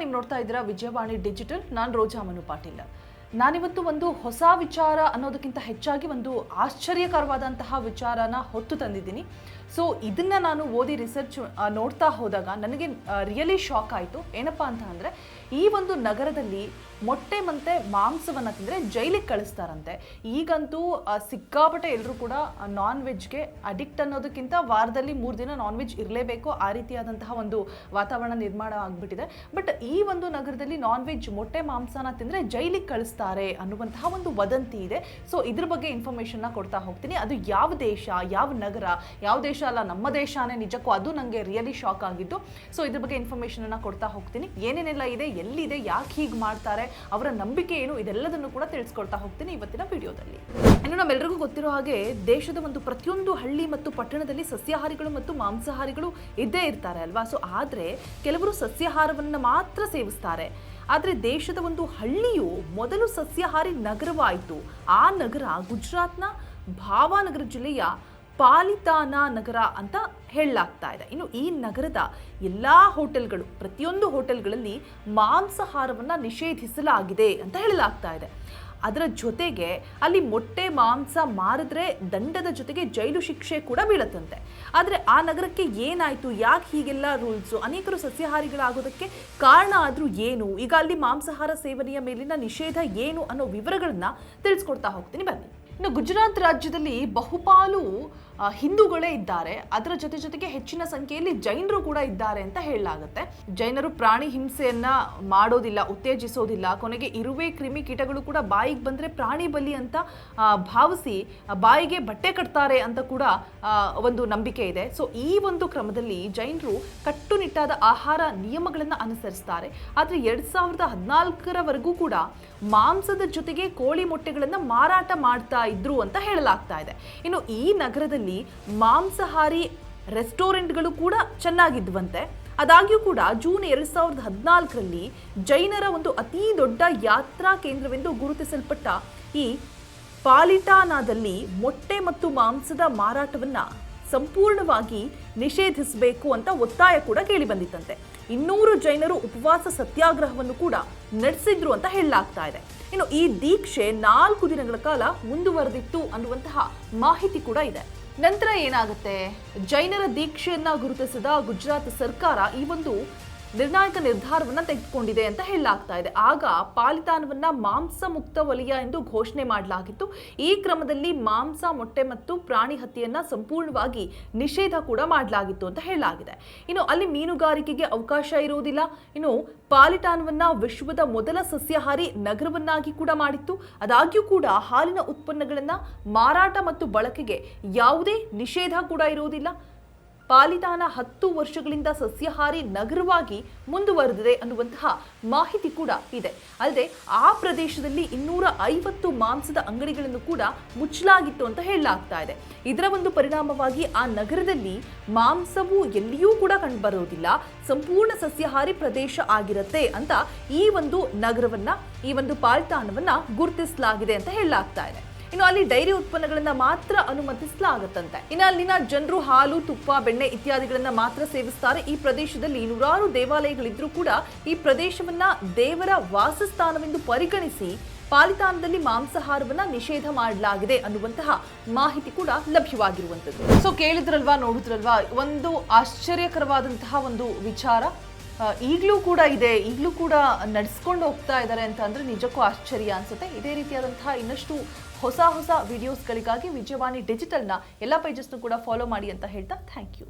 ನೀವು ನೋಡ್ತಾ ಇದ್ದೀರಾ ವಿಜಯವಾಣಿ ಡಿಜಿಟಲ್. ನಾನು ರೋಜಾ ಮನು ಪಾಟೀಲ್. ನಾನಿವತ್ತು ಒಂದು ಹೊಸ ವಿಚಾರ ಅನ್ನೋದಕ್ಕಿಂತ ಹೆಚ್ಚಾಗಿ ಒಂದು ಆಶ್ಚರ್ಯಕರವಾದಂತಹ ವಿಚಾರನ ಹೊತ್ತು ತಂದಿದ್ದೀನಿ. ಸೊ ಇದನ್ನ ನಾನು ಓದಿ ರಿಸರ್ಚ್ ನೋಡ್ತಾ ಹೋದಾಗ ನನಗೆ ರಿಯಲಿ ಶಾಕ್ ಆಯಿತು. ಏನಪ್ಪ ಅಂತ ಅಂದರೆ, ಈ ಒಂದು ನಗರದಲ್ಲಿ ಮೊಟ್ಟೆ ಮತ್ತೆ ಮಾಂಸವನ್ನು ತಿಂದರೆ ಜೈಲಿಗೆ ಕಳಿಸ್ತಾರಂತೆ. ಈಗಂತೂ ಸಿಕ್ಕಾಪಟ್ಟೆ ಎಲ್ಲರೂ ಕೂಡ ನಾನ್ ವೆಜ್ಗೆ ಅಡಿಕ್ಟ್ ಅನ್ನೋದಕ್ಕಿಂತ ವಾರದಲ್ಲಿ ಮೂರು ದಿನ ನಾನ್ ವೆಜ್ ಇರಲೇಬೇಕು ಆ ರೀತಿಯಾದಂತಹ ಒಂದು ವಾತಾವರಣ ನಿರ್ಮಾಣ ಆಗಿಬಿಟ್ಟಿದೆ. ಬಟ್ ಈ ಒಂದು ನಗರದಲ್ಲಿ ನಾನ್ ವೆಜ್ ಮೊಟ್ಟೆ ಮಾಂಸನ ತಿಂದರೆ ಜೈಲಿಗೆ ಕಳಿಸ್ತಾರೆ ಅನ್ನುವಂತಹ ಒಂದು ವದಂತಿ ಇದೆ. ಸೊ ಇದ್ರ ಬಗ್ಗೆ ಇನ್ಫಾರ್ಮೇಷನ್ನ ಕೊಡ್ತಾ ಹೋಗ್ತೀನಿ. ಅದು ಯಾವ ದೇಶ, ಯಾವ ನಗರ, ಯಾವ ದೇಶ ಅಲ್ಲ, ನಮ್ಮ ದೇಶನೇ ನಿಜಕ್ಕೂ ಅದು ನನಗೆ ರಿಯಲಿ ಶಾಕ್ ಆಗಿದ್ದು. ಸೊ ಇದ್ರ ಬಗ್ಗೆ ಇನ್ಫಾರ್ಮೇಷನ್ ಅನ್ನ ಕೊಡ್ತಾ ಹೋಗ್ತೀನಿ. ಏನೇನೆಲ್ಲ ಇದೆ, ಎಲ್ಲಿದೆ, ಯಾಕೆ ಹೀಗೆ ಮಾಡ್ತಾರೆ, ಅವರ ನಂಬಿಕೆ ಏನು, ಇದೆಲ್ಲದನ್ನು ಕೂಡ ತಿಳಿಸ್ಕೊಡ್ತಾ ಹೋಗ್ತೀನಿ ಇವತ್ತಿನ ವಿಡಿಯೋದಲ್ಲಿ. ಇನ್ನು ನಮ್ಮೆಲ್ಲರಿಗೂ ಗೊತ್ತಿರೋ ಹಾಗೆ ದೇಶದ ಒಂದು ಪ್ರತಿಯೊಂದು ಹಳ್ಳಿ ಮತ್ತು ಪಟ್ಟಣದಲ್ಲಿ ಸಸ್ಯಾಹಾರಿಗಳು ಮತ್ತು ಮಾಂಸಾಹಾರಿಗಳು ಇದ್ದೇ ಇರ್ತಾರೆ ಅಲ್ವಾ? ಸೊ ಆದರೆ ಕೆಲವರು ಸಸ್ಯಾಹಾರವನ್ನು ಮಾತ್ರ ಸೇವಿಸ್ತಾರೆ. ಆದರೆ ದೇಶದ ಒಂದು ಹಳ್ಳಿಯು ಮೊದಲು ಸಸ್ಯಾಹಾರಿ ನಗರವಾಯಿತು. ಆ ನಗರ ಗುಜರಾತ್ನ ಭಾವಾನಗರ ಜಿಲ್ಲೆಯ ಪಾಲಿತಾನಾ ನಗರ ಅಂತ ಹೇಳಲಾಗ್ತಾ ಇದೆ. ಇನ್ನು ಈ ನಗರದ ಎಲ್ಲ ಹೋಟೆಲ್ಗಳು, ಪ್ರತಿಯೊಂದು ಹೋಟೆಲ್ಗಳಲ್ಲಿ ಮಾಂಸಾಹಾರವನ್ನು ನಿಷೇಧಿಸಲಾಗಿದೆ ಅಂತ ಹೇಳಲಾಗ್ತಾ ಇದೆ. ಅದರ ಜೊತೆಗೆ ಅಲ್ಲಿ ಮೊಟ್ಟೆ, ಮಾಂಸ ಮಾರಿದ್ರೆ ದಂಡದ ಜೊತೆಗೆ ಜೈಲು ಶಿಕ್ಷೆ ಕೂಡ ಬೀಳತ್ತಂತೆ. ಆದರೆ ಆ ನಗರಕ್ಕೆ ಏನಾಯಿತು? ಯಾಕೆ ಹೀಗೆಲ್ಲ ರೂಲ್ಸು? ಅನೇಕರು ಸಸ್ಯಾಹಾರಿಗಳಾಗೋದಕ್ಕೆ ಕಾರಣ ಆದರೂ ಏನು? ಈಗ ಅಲ್ಲಿ ಮಾಂಸಾಹಾರ ಸೇವನೆಯ ಮೇಲಿನ ನಿಷೇಧ ಏನು ಅನ್ನೋ ವಿವರಗಳನ್ನ ತಿಳಿಸ್ಕೊಡ್ತಾ ಹೋಗ್ತೀನಿ. ಬನ್ನಿ. ಇನ್ನು ಗುಜರಾತ್ ರಾಜ್ಯದಲ್ಲಿ ಬಹುಪಾಲು ಹಿಂದೂಗಳೇ ಇದ್ದಾರೆ. ಅದರ ಜೊತೆ ಜೊತೆಗೆ ಹೆಚ್ಚಿನ ಸಂಖ್ಯೆಯಲ್ಲಿ ಜೈನರು ಕೂಡ ಇದ್ದಾರೆ ಅಂತ ಹೇಳಲಾಗುತ್ತೆ. ಜೈನರು ಪ್ರಾಣಿ ಹಿಂಸೆಯನ್ನ ಮಾಡೋದಿಲ್ಲ, ಉತ್ತೇಜಿಸೋದಿಲ್ಲ. ಕೊನೆಗೆ ಇರುವೆ, ಕ್ರಿಮಿ ಕೀಟಗಳು ಕೂಡ ಬಾಯಿಗೆ ಬಂದರೆ ಪ್ರಾಣಿ ಬಲಿ ಅಂತ ಭಾವಿಸಿ ಬಾಯಿಗೆ ಬಟ್ಟೆ ಕಟ್ತಾರೆ ಅಂತ ಕೂಡ ಒಂದು ನಂಬಿಕೆ ಇದೆ. ಸೊ ಈ ಒಂದು ಕ್ರಮದಲ್ಲಿ ಜೈನರು ಕಟ್ಟುನಿಟ್ಟಾದ ಆಹಾರ ನಿಯಮಗಳನ್ನು ಅನುಸರಿಸ್ತಾರೆ. ಆದರೆ ಎರಡು ಸಾವಿರದ ಹದಿನಾಲ್ಕರವರೆಗೂ ಕೂಡ ಮಾಂಸದ ಜೊತೆಗೆ ಕೋಳಿ ಮೊಟ್ಟೆಗಳನ್ನು ಮಾರಾಟ ಮಾಡ್ತಾ ಇದ್ರು ಅಂತ ಹೇಳಲಾಗ್ತಾ ಇದೆ. ಇನ್ನು ಈ ನಗರದಲ್ಲಿ ಮಾಂಸಾಹಾರಿ ರೆಸ್ಟೋರೆಂಟ್ಗಳು ಕೂಡ ಚೆನ್ನಾಗಿದ್ವಂತೆ ಆದಾಗ್ಯೂ ಕೂಡ ಜೂನ್ ಎರಡು ಸಾವಿರದ ಹದಿನಾಲ್ಕರಲ್ಲಿ ಜೈನರ ಒಂದು ಅತಿ ದೊಡ್ಡ ಯಾತ್ರಾ ಕೇಂದ್ರವೆಂದು ಗುರುತಿಸಲ್ಪಟ್ಟ ಈ ಪಾಲಿಟಾನಾದಲ್ಲಿ ಮೊಟ್ಟೆ ಮತ್ತು ಮಾಂಸದ ಮಾರಾಟವನ್ನ ಸಂಪೂರ್ಣವಾಗಿ ನಿಷೇಧಿಸಬೇಕು ಅಂತ ಒತ್ತಾಯ ಕೂಡ ಕೇಳಿ ಬಂದಿತ್ತಂತೆ ಇನ್ನೂರು ಜೈನರು ಉಪವಾಸ ಸತ್ಯಾಗ್ರಹವನ್ನು ಕೂಡ ನಡೆಸಿದ್ರು ಅಂತ ಹೇಳಲಾಗ್ತಾ ಇದೆ. ಇನ್ನು ಈ ದೀಕ್ಷೆ ನಾಲ್ಕು ದಿನಗಳ ಕಾಲ ಮುಂದುವರೆದಿತ್ತು ಅನ್ನುವಂತಹ ಮಾಹಿತಿ ಕೂಡ ಇದೆ. ನಂತರ ಏನಾಗುತ್ತೆ? ಜೈನರ ದೀಕ್ಷೆಯನ್ನ ಗುರುತಿಸಿದ ಗುಜರಾತ್ ಸರ್ಕಾರ ಈ ಒಂದು ನಿರ್ಣಾಯಕ ನಿರ್ಧಾರವನ್ನು ತೆಗೆದುಕೊಂಡಿದೆ ಅಂತ ಹೇಳಲಾಗ್ತಾ ಇದೆ. ಆಗ ಪಾಲಿತಾನವನ್ನ ಮಾಂಸ ಮುಕ್ತ ವಲಯ ಎಂದು ಘೋಷಣೆ ಮಾಡಲಾಗಿತ್ತು. ಈ ಕ್ರಮದಲ್ಲಿ ಮಾಂಸ, ಮೊಟ್ಟೆ ಮತ್ತು ಪ್ರಾಣಿ ಹತ್ಯೆಯನ್ನ ಸಂಪೂರ್ಣವಾಗಿ ನಿಷೇಧ ಕೂಡ ಮಾಡಲಾಗಿತ್ತು ಅಂತ ಹೇಳಲಾಗಿದೆ. ಇನ್ನು ಅಲ್ಲಿ ಮೀನುಗಾರಿಕೆಗೆ ಅವಕಾಶ ಇರುವುದಿಲ್ಲ. ಇನ್ನು ಪಾಲಿಟಾನವನ್ನ ವಿಶ್ವದ ಮೊದಲ ಸಸ್ಯಾಹಾರಿ ನಗರವನ್ನಾಗಿ ಕೂಡ ಮಾಡಿತ್ತು. ಅದಾಗ್ಯೂ ಕೂಡ ಹಾಲಿನ ಉತ್ಪನ್ನಗಳನ್ನ ಮಾರಾಟ ಮತ್ತು ಬಳಕೆಗೆ ಯಾವುದೇ ನಿಷೇಧ ಕೂಡ ಇರುವುದಿಲ್ಲ. ಪಾಲಿತಾನ ಹತ್ತು ವರ್ಷಗಳಿಂದ ಸಸ್ಯಾಹಾರಿ ನಗರವಾಗಿ ಮುಂದುವರೆದಿದೆ ಅನ್ನುವಂತಹ ಮಾಹಿತಿ ಕೂಡ ಇದೆ. ಅಲ್ಲದೆ ಆ ಪ್ರದೇಶದಲ್ಲಿ ಇನ್ನೂರ ಐವತ್ತು ಮಾಂಸದ ಅಂಗಡಿಗಳನ್ನು ಕೂಡ ಮುಚ್ಚಲಾಗಿತ್ತು ಅಂತ ಹೇಳಲಾಗ್ತಾ ಇದೆ. ಇದರ ಒಂದು ಪರಿಣಾಮವಾಗಿ ಆ ನಗರದಲ್ಲಿ ಮಾಂಸವು ಎಲ್ಲಿಯೂ ಕೂಡ ಕಂಡುಬರೋದಿಲ್ಲ ಸಂಪೂರ್ಣ ಸಸ್ಯಾಹಾರಿ ಪ್ರದೇಶ ಆಗಿರುತ್ತೆ ಅಂತ ಈ ಒಂದು ನಗರವನ್ನ, ಈ ಒಂದು ಪಾಲಿತಾನವನ್ನ ಗುರುತಿಸಲಾಗಿದೆ ಅಂತ ಹೇಳಲಾಗ್ತಾ ಇದೆ. ಇನ್ನು ಅಲ್ಲಿ ಡೈರಿ ಉತ್ಪನ್ನಗಳನ್ನ ಮಾತ್ರ ಅನುಮತಿಸಲಾಗುತ್ತಂತೆ. ಇನ್ನು ಅಲ್ಲಿನ ಜನರು ಹಾಲು, ತುಪ್ಪ, ಬೆಣ್ಣೆ ಇತ್ಯಾದಿಗಳನ್ನ ಮಾತ್ರ ಸೇವಿಸ್ತಾರೆ. ಈ ಪ್ರದೇಶದಲ್ಲಿ ನೂರಾರು ದೇವಾಲಯಗಳಿದ್ರೂ ಕೂಡ ಈ ಪ್ರದೇಶವನ್ನ ದೇವರ ವಾಸಸ್ಥಾನವೆಂದು ಪರಿಗಣಿಸಿ ಪಾಲಿತಾನದಲ್ಲಿ ಮಾಂಸಾಹಾರವನ್ನ ನಿಷೇಧ ಮಾಡಲಾಗಿದೆ ಅನ್ನುವಂತಹ ಮಾಹಿತಿ ಕೂಡ ಲಭ್ಯವಾಗಿರುವಂತದ್ದು ಸೊ ಕೇಳಿದ್ರಲ್ವಾ, ನೋಡಿದ್ರಲ್ವಾ, ಒಂದು ಆಶ್ಚರ್ಯಕರವಾದಂತಹ ಒಂದು ವಿಚಾರ? ಈಗಲೂ ಕೂಡ ಇದೆ. ಈಗಲೂ ಕೂಡ ನಡೆಸ್ಕೊಂಡು ಹೋಗ್ತಾ ಇದ್ದಾರೆ ಅಂತ ಅಂದರೆ ನಿಜಕ್ಕೂ ಆಶ್ಚರ್ಯ ಅನ್ಸುತ್ತೆ. ಇದೇ ರೀತಿಯಾದಂತಹ ಇನ್ನಷ್ಟು ಹೊಸ ಹೊಸ ವಿಡಿಯೋಸ್ಗಳಿಗಾಗಿ ವಿಜಯವಾಣಿ ಡಿಜಿಟಲ್ನ ಎಲ್ಲ ಪೇಜಸ್ನು ಕೂಡ ಫಾಲೋ ಮಾಡಿ ಅಂತ ಹೇಳ್ತಾ ಥ್ಯಾಂಕ್ ಯು